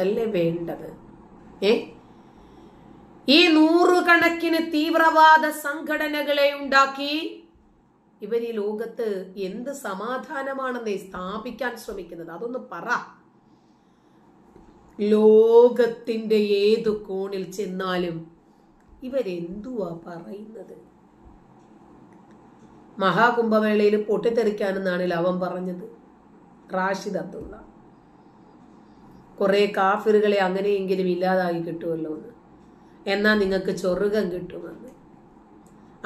അല്ലേ വേണ്ടത്? ഏ? ഈ നൂറുകണക്കിന് തീവ്രവാദ സംഘടനകളെ ഉണ്ടാക്കി ഇവർ ഈ ലോകത്ത് എന്ത് സമാധാനമാണെന്ന് സ്ഥാപിക്കാൻ ശ്രമിക്കുന്നത്? അതൊന്ന് പറ. ലോകത്തിന്റെ ഏത് കോണിൽ ചെന്നാലും ഇവരെന്തുവാ പറയുന്നത്? മഹാകുംഭമേളയിൽ പൊട്ടിത്തെറിക്കാനെന്നാണ് ലവൻ പറഞ്ഞത്. റാഷിദ് അബ്ദുള്ള. കുറെ കാഫിറുകളെ അങ്ങനെയെങ്കിലും ഇല്ലാതായി കിട്ടുമല്ലോ എന്ന്. എന്നാൽ നിങ്ങൾക്ക് ചൊറുകം കിട്ടുമെന്ന്.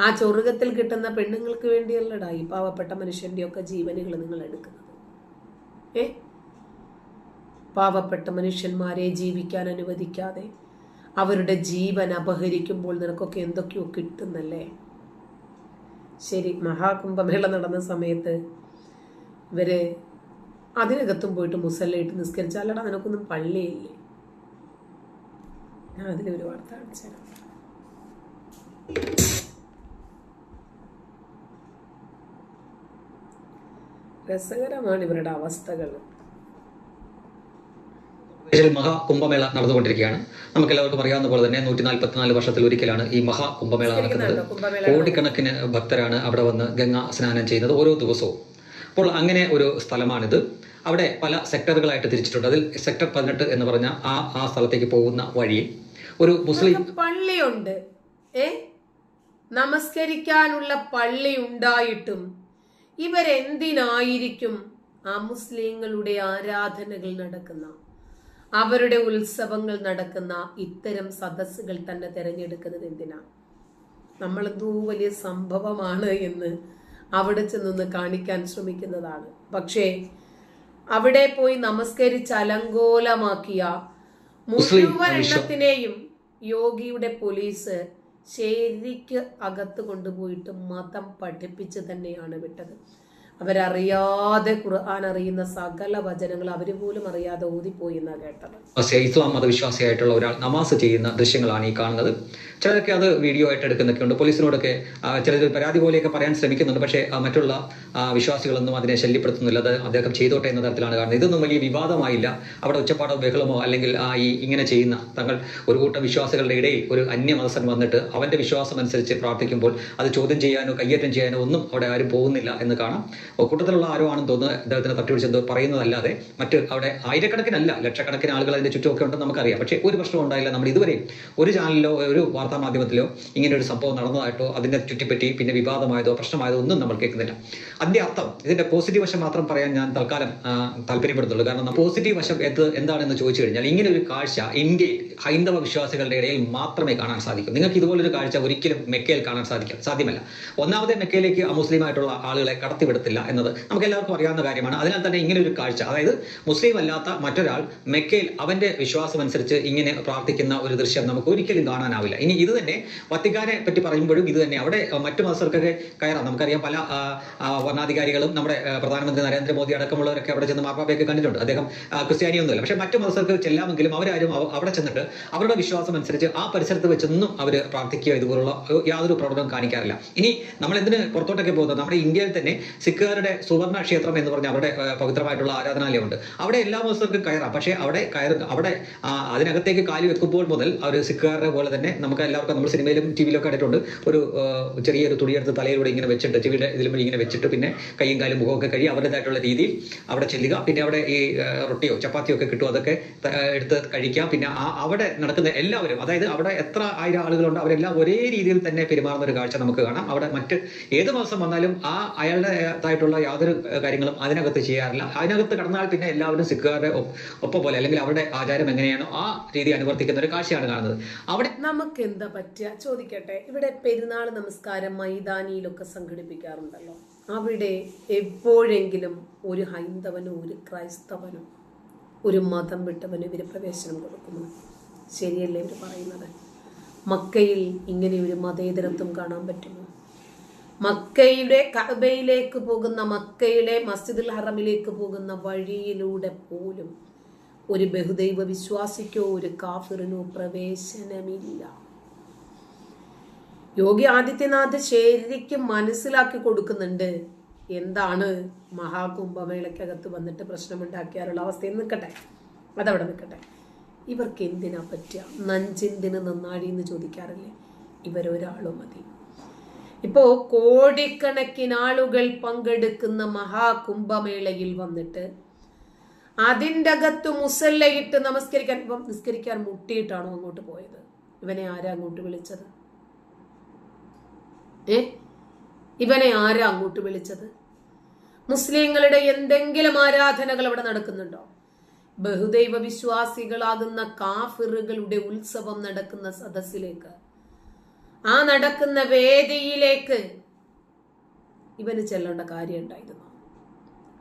ആ ചൊറുകത്തിൽ കിട്ടുന്ന പെണ്ണുങ്ങൾക്ക് വേണ്ടിയല്ലടാ ഈ പാവപ്പെട്ട മനുഷ്യന്റെയൊക്കെ ജീവനുകൾ നിങ്ങൾ എടുക്കുന്നത്. ഏ? പാവപ്പെട്ട മനുഷ്യന്മാരെ ജീവിക്കാൻ അനുവദിക്കാതെ അവരുടെ ജീവൻ അപഹരിക്കുമ്പോൾ നിനക്കൊക്കെ എന്തൊക്കെയോ കിട്ടുന്നല്ലേ? ശരി മഹാകുംഭമേള നടന്ന സമയത്ത് ഇവർ അതിനകത്തും പോയിട്ട് മുസല്ലയിട്ട് നിസ്കരിച്ചാലടാ നിനക്കൊന്നും പള്ളിയില്ലേ? ഞാൻ ഒരു വാർത്ത അടിച്ചു രസകരമാണ് ഇവരുടെ അവസ്ഥകൾ. മഹാകുംഭമേള നടന്നുകൊണ്ടിരിക്കുകയാണ്. നമുക്ക് എല്ലാവർക്കും അറിയാവുന്ന പോലെ തന്നെ നൂറ്റി നാൽപ്പത്തിനാല് വർഷത്തിൽ ഒരിക്കലാണ് ഈ മഹാകുംഭമേള നടക്കുന്നത്. കോടിക്കണക്കിന് ഭക്തരാണ് അവിടെ വന്ന് ഗംഗാ സ്നാനം ചെയ്യുന്നത് ഓരോ ദിവസവും. അപ്പോൾ അങ്ങനെ ഒരു സ്ഥലമാണിത്. അവിടെ പല സെക്ടറുകളായിട്ട് തിരിച്ചിട്ടുണ്ട്. അതിൽ സെക്ടർ പതിനെട്ട് എന്ന് പറഞ്ഞ ആ ആ സ്ഥലത്തേക്ക് പോകുന്ന വഴിയിൽ ഒരു മുസ്ലിം പള്ളിയുണ്ട്. ഏ? നമസ്കരിക്കാനുള്ള പള്ളി ഉണ്ടായിട്ടും ഇവരെന്തിനായിരിക്കും ആ മുസ്ലിങ്ങളുടെ ആരാധനകൾ നടക്കുന്ന അവരുടെ ഉത്സവങ്ങൾ നടക്കുന്ന ഇത്തരം സദസ്സുകൾ തന്നെ തിരഞ്ഞെടുക്കുന്നത് എന്തിനാ? നമ്മളെന്തോ വലിയ സംഭവമാണ് എന്ന് അവിടെ ചെന്നൊന്ന് കാണിക്കാൻ ശ്രമിക്കുന്നതാണ്. പക്ഷേ അവിടെ പോയി നമസ്കരിച്ച് അലങ്കോലമാക്കിയ മുഴുവൻ എണ്ണത്തിനെയും യോഗിയുടെ പോലീസ് ശരിക്ക് അകത്ത് കൊണ്ടുപോയിട്ട് മതം പഠിപ്പിച്ച് തന്നെയാണ് വിട്ടത്. അവരറിയാതെ ഖുർആൻ അറിയുന്ന സകല വചനങ്ങൾ അവർ പോലും അറിയാതെ ഓതിപ്പോയി എന്നാ കേട്ടത്. ഇസ്ലാം മതവിശ്വാസിയായിട്ടുള്ള ഒരാൾ നമാസ് ചെയ്യുന്ന ദൃശ്യങ്ങളാണ് ഈ കാണുന്നത്. ചിലരൊക്കെ അത് വീഡിയോ ആയിട്ട് എടുക്കുന്നൊക്കെ ഉണ്ട്. പോലീസിനോടൊക്കെ ചിലർ പരാതി പോലെയൊക്കെ പറയാൻ ശ്രമിക്കുന്നുണ്ട്. പക്ഷേ മറ്റുള്ള വിശ്വാസികളൊന്നും അതിനെ ശല്യപ്പെടുത്തുന്നില്ല. അത് അദ്ദേഹം ചെയ്തോട്ടെ എന്ന തരത്തിലാണ് കാരണം ഇതൊന്നും വലിയ വിവാദമായില്ല. അവിടെ ഉച്ചപ്പാടോ ബഹളമോ അല്ലെങ്കിൽ ആ, ഈ ഇങ്ങനെ ചെയ്യുന്ന തങ്ങൾ ഒരു കൂട്ടം വിശ്വാസികളുടെ ഇടയിൽ ഒരു അന്യമതസ്ഥൻ വന്നിട്ട് അവന്റെ വിശ്വാസം അനുസരിച്ച് പ്രാർത്ഥിക്കുമ്പോൾ അത് ചോദ്യം ചെയ്യാനോ കയ്യേറ്റം ചെയ്യാനോ ഒന്നും അവിടെ ആരും പോകുന്നില്ല എന്ന് കാണാം. കൂട്ടത്തിലുള്ള ആരോ ആണെന്ന് തോന്നുന്നു അദ്ദേഹത്തിന് തട്ടിപിടിച്ച് എന്തോ പറയുന്നതല്ലാതെ മറ്റ് അവിടെ ആയിരക്കണക്കിനല്ല ലക്ഷക്കണക്കിന് ആളുകൾ അതിന്റെ ചുറ്റുമൊക്കെ ഉണ്ടെന്ന് നമുക്കറിയാം. പക്ഷേ ഒരു പ്രശ്നം ഉണ്ടായില്ല. നമ്മൾ ഇതുവരെ ഒരു ചാനലിലോ ഒരു വാർത്താ മാധ്യമത്തിലോ ഇങ്ങനെ ഒരു സംഭവം നടന്നതായിട്ടോ അതിനെ ചുറ്റിപ്പറ്റി പിന്നെ വിവാദമായതോ പ്രശ്നമായതോ ഒന്നും നമ്മൾ കേൾക്കുന്നില്ല. അതിന്റെ അർത്ഥം ഇതിന്റെ പോസിറ്റീവ് വശം മാത്രം പറയാൻ ഞാൻ തൽക്കാലം താല്പര്യപ്പെടുന്നുള്ളൂ. കാരണം പോസിറ്റീവ് വശം എന്ത് എന്താണെന്ന് ചോദിച്ചു കഴിഞ്ഞാൽ ഇങ്ങനെ ഒരു കാഴ്ച ഇന്ത്യയിൽ ഹൈന്ദവ വിശ്വാസികളുടെ ഇടയിൽ മാത്രമേ കാണാൻ സാധിക്കൂ. നിങ്ങൾക്ക് ഇതുപോലൊരു കാഴ്ച ഒരിക്കലും മെക്കയിൽ കാണാൻ സാധിക്കും സാധ്യമല്ല. ഒന്നാമതേ മെക്കയിലേക്ക് അമുസ്ലിമായിട്ടുള്ള ആളുകളെ കടത്തിവിടത്തില്ല. എന്നത് നമുക്ക് എല്ലാവർക്കും അറിയാവുന്ന കാര്യമാണ്. അതിനാൽ തന്നെ ഇങ്ങനെ ഒരു കാഴ്ച അതായത് മുസ്ലിം അല്ലാത്ത മറ്റൊരാൾ മെക്കയിൽ അവന്റെ വിശ്വാസം അനുസരിച്ച് ഇങ്ങനെ പ്രാർത്ഥിക്കുന്ന ഒരു ദൃശ്യം നമുക്ക് ഒരിക്കലും കാണാനാവില്ല. ഇനി ഇത് തന്നെ വത്തിക്കാനെ പറ്റി പറയുമ്പോഴും ഇത് തന്നെ അവിടെ മറ്റു മതസ്ഥർക്കൊക്കെ കയറാം. നമുക്കറിയാം പല ഭരണാധികാരികളും നമ്മുടെ പ്രധാനമന്ത്രി നരേന്ദ്രമോദി അടക്കമുള്ളവരൊക്കെ അവിടെ ചെന്ന് മാർപ്പാപ്പയൊക്കെ കണ്ടിട്ടുണ്ട്. അദ്ദേഹം ക്രിസ്ത്യാനിയൊന്നുമില്ല. പക്ഷേ മറ്റു മതസ്ഥർക്ക് ചെല്ലാമെങ്കിലും അവരാരും അവ- അവിടെ ചെന്നിട്ട് അവരുടെ വിശ്വാസം അനുസരിച്ച് ആ പരിസരത്ത് വെച്ചൊന്നും അവർ പ്രാർത്ഥിക്കുക ഇതുപോലുള്ള യാതൊരു പ്രവർത്തനം കാണിക്കാറില്ല. ഇനി നമ്മൾ എന്തിന് പുറത്തോട്ടൊക്കെ പോകുന്നത്? നമ്മുടെ ഇന്ത്യയിൽ തന്നെ സിഖുകാരുടെ സുവർണ ക്ഷേത്രം എന്ന് പറഞ്ഞ അവരുടെ പവിത്രമായിട്ടുള്ള ആരാധനാലയമുണ്ട്. അവിടെ എല്ലാ മതസ്ഥർക്കും കയറാം. പക്ഷേ അവിടെ കയറി അവിടെ അതിനകത്തേക്ക് കാലി വെക്കുമ്പോൾ മുതൽ അവർ സിഖുകാരുടെ പോലെ തന്നെ നമുക്ക് എല്ലാവർക്കും നമ്മൾ സിനിമയിലും ടി വിയിലൊക്കെ കണ്ടിട്ടുണ്ട്. ഒരു ചെറിയൊരു തുണിയെടുത്ത് തലയിലൂടെ ഇങ്ങനെ വെച്ചിട്ട് ചെവിയുടെ ഇതിലും ഇങ്ങനെ വെച്ചിട്ട് പിന്നെ കൈയും കാലും മുഖമൊക്കെ കഴി അവരുടേതായിട്ടുള്ള രീതിയിൽ അവിടെ ചെല്ലുക. പിന്നെ അവിടെ ഈ റൊട്ടിയോ ചപ്പാത്തിയോ ഒക്കെ കിട്ടും. അതൊക്കെ എടുത്ത് കഴിക്കാം. പിന്നെ ആ അവിടെ നടക്കുന്ന എല്ലാവരും അതായത് അവിടെ എത്ര ആയിരം ആളുകളുണ്ട് അവരെല്ലാം ഒരേ രീതിയിൽ തന്നെ പെരുമാറുന്ന ഒരു കാഴ്ച നമുക്ക് കാണാം. അവിടെ മറ്റ് ഏത് മാസം വന്നാലും ആ അയാളുടേതായിട്ടുള്ള യാതൊരു കാര്യങ്ങളും അതിനകത്ത് ചെയ്യാറില്ല. അതിനകത്ത് കടന്നാൽ പിന്നെ എല്ലാവരും സിഖുകാരുടെ ഒപ്പ് പോലെ അല്ലെങ്കിൽ അവരുടെ ആചാരം എങ്ങനെയാണോ ആ രീതി അനുവർത്തിക്കുന്ന ഒരു കാഴ്ചയാണ് കാണുന്നത്. അവിടെ നമുക്ക് എന്താ പറ്റുക ചോദിക്കട്ടെ. ഇവിടെ പെരുന്നാൾ നമസ്കാരം മൈതാനിയിലൊക്കെ സംഘടിപ്പിക്കാറുണ്ടല്ലോ. അവിടെ എപ്പോഴെങ്കിലും ഒരു ഹൈന്ദവനോ ഒരു ക്രൈസ്തവനോ ഒരു മതം വിട്ടവനോ ഇവർ പ്രവേശനം കൊടുക്കുന്നു ശരിയല്ലേ ഇവർ പറയുന്നത്? മക്കയിൽ ഇങ്ങനെ ഒരു മതേതരത്വം കാണാൻ പറ്റുമോ? മക്കയുടെ കഅബയിലേക്ക് പോകുന്ന മക്കയിലെ മസ്ജിദുൽ ഹറമിലേക്ക് പോകുന്ന വഴിയിലൂടെ പോലും ഒരു ബഹുദൈവ വിശ്വാസിക്കോ ഒരു കാഫിറിനോ പ്രവേശനമില്ല. യോഗി ആദിത്യനാഥ് ശരിക്കും മനസ്സിലാക്കി കൊടുക്കുന്നുണ്ട്. എന്താണ് മഹാകുംഭമേളയ്ക്കകത്ത് വന്നിട്ട് പ്രശ്നമുണ്ടാക്കിയാലുള്ള അവസ്ഥയിൽ നിൽക്കട്ടെ. അതവിടെ നിൽക്കട്ടെ. ഇവർക്ക് എന്തിനാ പറ്റുക? നഞ്ചെന്തിന് നന്നാടി എന്ന് ചോദിക്കാറില്ലേ? ഇവരൊരാളും മതി. ഇപ്പോ കോടിക്കണക്കിന് ആളുകൾ പങ്കെടുക്കുന്ന മഹാകുംഭമേളയിൽ വന്നിട്ട് അതിന്റെ അകത്ത് മുസല്ലയിട്ട് നമസ്കരിക്കാൻ ഇപ്പം നിസ്കരിക്കാൻ മുട്ടിയിട്ടാണോ അങ്ങോട്ട് പോയത്? ഇവനെ ആരാ അങ്ങോട്ട് വിളിച്ചത്? ഏ? ഇവനെ ആരാ അങ്ങോട്ട് വിളിച്ചത്? മുസ്ലിങ്ങളുടെ എന്തെങ്കിലും ആരാധനകൾ അവിടെ നടക്കുന്നുണ്ടോ? ബഹുദൈവ വിശ്വാസികളാകുന്ന കാഫിറുകളുടെ ഉത്സവം നടക്കുന്ന സദസ്സിലേക്ക് ആ നടക്കുന്ന വേദിയിലേക്ക് ഇവന് ചെല്ലേണ്ട കാര്യം ഉണ്ടായിരുന്നു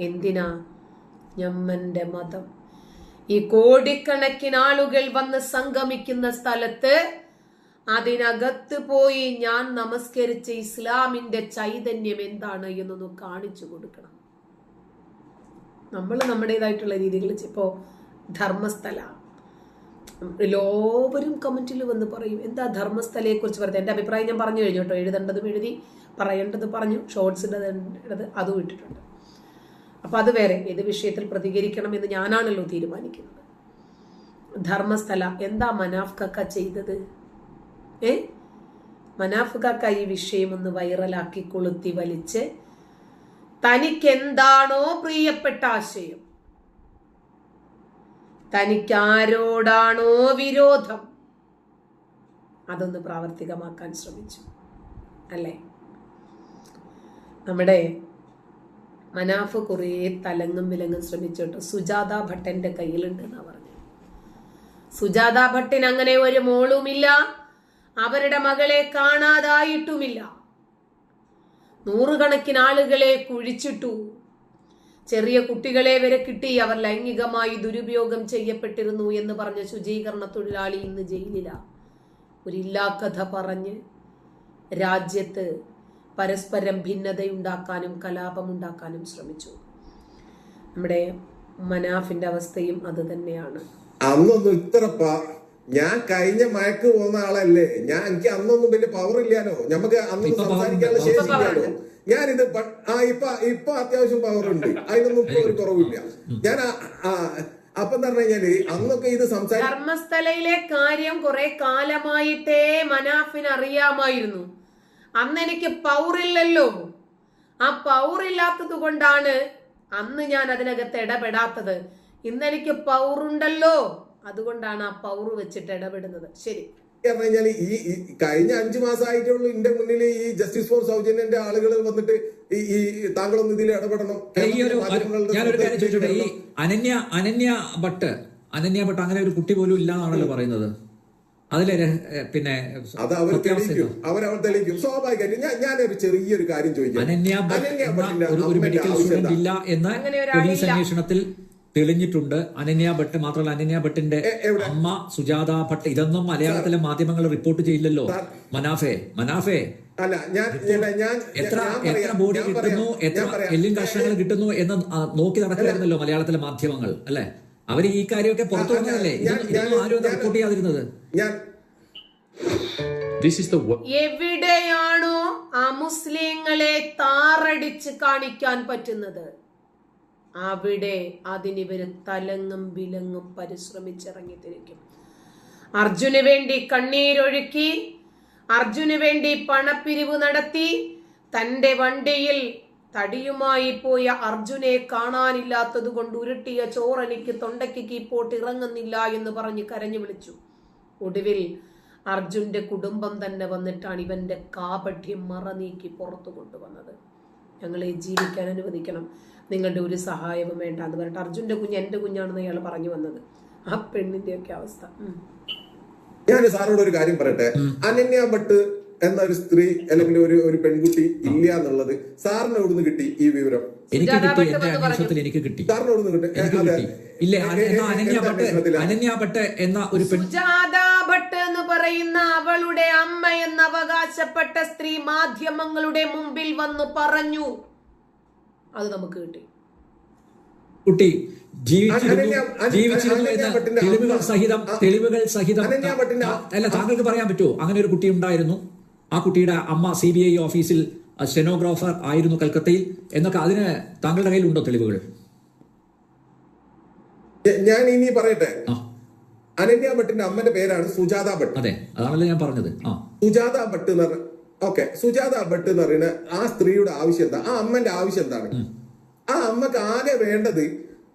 എന്തിനാ ഞമ്മന്റെ മതം? ഈ കോടിക്കണക്കിന് ആളുകൾ വന്ന് സംഗമിക്കുന്ന സ്ഥലത്ത് അതിനകത്ത് പോയി ഞാൻ നമസ്കരിച്ച ഇസ്ലാമിന്റെ ചൈതന്യം എന്താണ് എന്നൊന്ന് കാണിച്ചു കൊടുക്കണം. നമ്മൾ നമ്മുടേതായിട്ടുള്ള രീതികൾ ഇപ്പോൾ ധർമ്മസ്ഥല എല്ലാവരും കമന്റിൽ വന്ന് പറയും എന്താ ധർമ്മസ്ഥലയെക്കുറിച്ച് പറയുന്നത്? എന്റെ അഭിപ്രായം ഞാൻ പറഞ്ഞു കഴിഞ്ഞു കേട്ടോ. എഴുതേണ്ടതും എഴുതി പറയേണ്ടത് പറഞ്ഞു ഷോർട്സിന്റെ അതും ഇട്ടിട്ടുണ്ട്. അപ്പം അത് വേറെ ഏത് വിഷയത്തിൽ പ്രതികരിക്കണം എന്ന് ഞാനാണല്ലോ തീരുമാനിക്കുന്നത്. ധർമ്മസ്ഥല എന്താ മനാഫ് കക്ക ചെയ്തത്? ഏ? മനാഫ് കക്ക ഈ വിഷയം ഒന്ന് വൈറലാക്കി കൊളുത്തി വലിച്ച് തനിക്കെന്താണോ പ്രിയപ്പെട്ട ആശയം? തനിക്കാരോടാണോ വിരോധം? അതൊന്ന് പ്രാവർത്തികമാക്കാൻ ശ്രമിച്ചു. അല്ലേ? നമ്മുടെ മനാഫ് കുറേ തലങ്ങും വിലങ്ങും ശ്രമിച്ചിട്ട് സുജാത ഭട്ടന്റെ കയ്യിലുണ്ട് എന്നാ പറഞ്ഞു സുജാത ഭട്ടിന് അങ്ങനെ ഒരു മോളുമില്ല. അവരുടെ മകളെ കാണാതായിട്ടുമില്ല. നൂറുകണക്കിന് ആളുകളെ കുഴിച്ചിട്ടു. ചെറിയ കുട്ടികളെ വരെ കിട്ടി. അവർ ലൈംഗികമായി ദുരുപയോഗം ചെയ്യപ്പെട്ടിരുന്നു എന്ന് പറഞ്ഞ ശുചീകരണ തൊഴിലാളി ഇന്ന് ജയിലിലാണ് കഥ പറഞ്ഞ് രാജ്യത്ത് പരസ്പരം ഭിന്നതയുണ്ടാക്കാനും കലാപമുണ്ടാക്കാനും ശ്രമിച്ചു. നമ്മുടെ മനാഫിന്റെ അവസ്ഥയും അത് തന്നെയാണ്. അന്നൊന്നും ഇത്ര ഞാൻ കഴിഞ്ഞ മയക്ക് പോകുന്ന ആളല്ലേ? ഞാൻ എനിക്ക് അന്നൊന്നും വലിയ പവർ ഇല്ലാലോ? നമുക്ക് അന്ന് സംസാരിക്കാനുള്ള. ശേഷി ഇല്ലാലോ? ഞാനിത് ആ ഇപ്പൊ ഇപ്പൊ അത്യാവശ്യം പവർ ഉണ്ട്. അതിനൊന്നും ഇപ്പൊ ഒരു കുറവില്ല. ഞാൻ അപ്പൊ എന്താ പറഞ്ഞു കഴിഞ്ഞാൽ അന്നൊക്കെ ഇത് സംസാരിക്കും ധർമ്മസ്ഥലയിലെ കാര്യം കുറെ കാലമായിട്ടേ മനാഫിന് അറിയാമായിരുന്നു. അന്ന് എനിക്ക് പൗറില്ലല്ലോ ആ പൗറില്ലാത്തത് കൊണ്ടാണ് അന്ന് ഞാൻ അതിനകത്ത് ഇടപെടാത്തത്. ഇന്നെനിക്ക് പൗറുണ്ടല്ലോ അതുകൊണ്ടാണ് ആ പൗറ് വെച്ചിട്ട് ഇടപെടുന്നത്. ശരി. പറഞ്ഞാൽ ഈ ഈ കഴിഞ്ഞ അഞ്ചു മാസമായിട്ടുള്ളൂ ഇന്റെ മുന്നിൽ ഈ ജസ്റ്റിസ് ഫോർ സൗജന്യന്റെ ആളുകൾ വന്നിട്ട് ഈ ഈ താങ്കളൊന്ന് ഇതിൽ ഇടപെടണം. ഈ ഒരു കാര്യം ചോദിച്ചോട്ടെ? ഈ അനന്യ അനന്യ ഭട്ട് അനന്യ ഭട്ട് അങ്ങനെ ഒരു കുട്ടി പോലും ഇല്ല എന്നാണല്ലോ പറയുന്നത്. അതിലെ പിന്നെ അത് അവർ തെളിയിക്കും. അവരവർ തെളിയിക്കും. സ്വാഭാവികമായിട്ടും ഞാൻ ഞാനൊരു ചെറിയൊരു കാര്യം ചോദിക്കാം. അനന്യ ഭട്ട് ഇല്ല എന്ന്. പോലീസ് അന്വേഷണത്തിൽ തെളിഞ്ഞിട്ടുണ്ട്. അനന്യ ഭട്ട് മാത്രമല്ല അനന്യ ഭട്ടിന്റെ? അമ്മ സുജാത ഭട്ട്. ഇതൊന്നും മലയാളത്തിലെ മാധ്യമങ്ങൾ റിപ്പോർട്ട് ചെയ്യില്ലല്ലോ. മനാഫെ മനാഫെ. അല്ല ഞാൻ ഞാൻ ഞാൻ എത്ര എത്ര ബോഡി കിട്ടുന്നു എത്ര. എല്ലും കഷ്ണങ്ങൾ കിട്ടുന്നു എന്ന് നോക്കി നടക്കുകയായിരുന്നല്ലോ മലയാളത്തിലെ മാധ്യമങ്ങൾ അല്ലെ? അവർ ഈ കാര്യമൊക്കെ പുറത്തു വന്നതല്ലേ ആരും റിപ്പോർട്ട് ചെയ്യാതിരുന്നത്. ഞാൻ This is the wo- എവിടെയാണോ ആ മുസ്ലിങ്ങളെ താറടിച്ച് കാണിക്കാൻ പറ്റുന്നത്? അവിടെ അതിനിവർ തലങ്ങും വിലങ്ങും പരിശ്രമിച്ചിറങ്ങി തിരിക്കും അർജുന് വേണ്ടി കണ്ണീരൊഴുക്കി അർജുന് വേണ്ടി പണപ്പിരിവ് നടത്തി തന്റെ വണ്ടിയിൽ തടിയുമായി പോയ അർജുനെ കാണാനില്ലാത്തത് കൊണ്ട് ഉരുട്ടിയ ചോറനിക്ക് തൊണ്ടയ്ക്ക് കീപ്പോട്ട് ഇറങ്ങുന്നില്ല എന്ന് പറഞ്ഞ് കരഞ്ഞു വിളിച്ചു. ഒടുവിൽ അർജുന്റെ കുടുംബം തന്നെ വന്നിട്ടാണ് ഇവന്റെ കാപഠ്യം മറ നീക്കി പുറത്തു കൊണ്ടുവന്നത്. ഞങ്ങളെ ജീവിക്കാൻ അനുവദിക്കണം. നിങ്ങളുടെ ഒരു സഹായവും വേണ്ട എന്ന് പറഞ്ഞിട്ട് അർജുന്റെ കുഞ്ഞ് എന്റെ കുഞ്ഞാണെന്ന് അയാൾ പറഞ്ഞു വന്നത്. ആ പെണ്ണിന്റെ ഒക്കെ അവസ്ഥ. ഞാൻ സാറിനോട് ഒരു കാര്യം പറയട്ടെ? അനന്യ ഭട്ട് എന്ന ഒരു സ്ത്രീ അല്ലെങ്കിൽ ഒരു ഒരു പെൺകുട്ടി ഇല്ല എന്നുള്ളത് സാറിന് എവിടുന്ന് കിട്ടി ഈ വിവരം? എനിക്ക് കിട്ടി എന്റെ അന്വേഷണത്തിൽ എനിക്ക് കിട്ടി. സാറിന് എവിടുന്ന് കിട്ടി? ഇല്ലേ അനന്യ ഭട്ട്? അനന്യ ഭട്ട് എന്ന ഒരു പെൺ പറയുന്ന അവളുടെ അമ്മ എന്നവകാശപ്പെട്ട സ്ത്രീ മാധ്യമങ്ങളുടെ മുമ്പിൽ വന്ന് പറഞ്ഞു. അത് നമുക്ക് കിട്ടി. കുട്ടി ജീവിച്ചിരുന്നു ജീവിച്ചിരുന്നു എന്ന് തെളിവുകൾ സഹിതം തെളിവുകൾ സഹിതം അല്ല താങ്കൾക്ക് പറയാൻ പറ്റുമോ? അങ്ങനെ ഒരു കുട്ടി ഉണ്ടായിരുന്നു. ആ കുട്ടിയുടെ അമ്മ സി ബി ഐ ഓഫീസിൽ സ്റ്റെനോഗ്രാഫർ ആയിരുന്നു കൽക്കത്തയിൽ. എന്നൊക്കെ അതിന് താങ്കളുടെ കയ്യിലുണ്ടോ തെളിവുകൾ? ഞാൻ ഇനി പറയട്ടെ. അനന്യ ഭട്ടിന്റെ അമ്മന്റെ പേരാണ് സുജാത ഭട്ട്. അതെ അതാണല്ലോ ഞാൻ പറഞ്ഞത്. സുജാത ഭട്ട് എന്ന് പറഞ്ഞ ഓക്കെ സുജാത ഭട്ട് എന്ന് പറയുന്ന ആ സ്ത്രീയുടെ ആവശ്യം എന്താ? ആ അമ്മന്റെ ആവശ്യം എന്താണ്? ആ അമ്മയ്ക്ക് ആകെ വേണ്ടത്?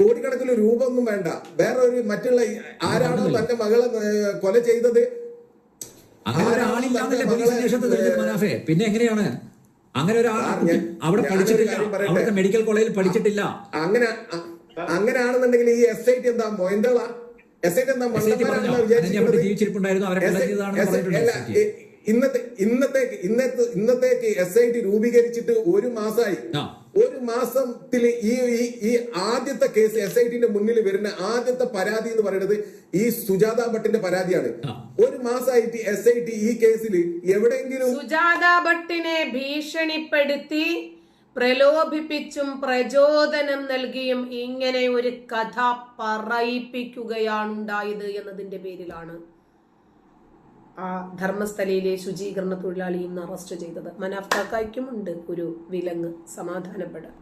കോടിക്കണക്കിന് രൂപ ഒന്നും വേണ്ട. വേറെ ഒരു മറ്റുള്ള ആരാണോ തന്റെ മകളെ കൊല ചെയ്തത്? പിന്നെ എങ്ങനെയാണ്? അങ്ങനെ ഒരാൾ അവിടെ പഠിച്ചിട്ടില്ല. അവിടുത്തെ മെഡിക്കൽ കോളേജിൽ പഠിച്ചിട്ടില്ല. അങ്ങനെ അങ്ങനെയാണെന്നുണ്ടെങ്കിൽ ഈ എസ് ഐ ടി എന്താ മൊയന്തള? ഇന്നത്തെ ഇന്നത്തേക്ക് ഇന്നത്തെ ഇന്നത്തേക്ക് എസ് ഐ ടി രൂപീകരിച്ചിട്ട് ഒരു മാസമായി ഒരു മാസത്തിൽ ഈ ഈ- ഈ ആദ്യത്തെ കേസ് എസ് ഐ ടിന്റെ മുന്നിൽ വരുന്ന ആദ്യത്തെ പരാതി എന്ന് പറയുന്നത് ഈ സുജാത ഭട്ടിന്റെ പരാതിയാണ്. ഒരു മാസമായിട്ട് എസ് ഐ ടി ഈ കേസിൽ എവിടെയെങ്കിലും സുജാത ഭട്ടിനെ ഭീഷണിപ്പെടുത്തി പ്രലോഭിപ്പിച്ചും പ്രചോദനം നൽകിയും ഇങ്ങനെ ഒരു കഥ പറയിപ്പിക്കുകയാണ് ഉണ്ടായത് എന്നതിന്റെ പേരിലാണ് ആ ധർമ്മസ്ഥലയിലെ ശുചീകരണ തൊഴിലാളി ഇന്ന് അറസ്റ്റ് ചെയ്തത്. മനാഫ്താക്കായ്ക്കും ഉണ്ട് ഒരു വിലങ്ങ് സമാധാനപ്പെടാൻ.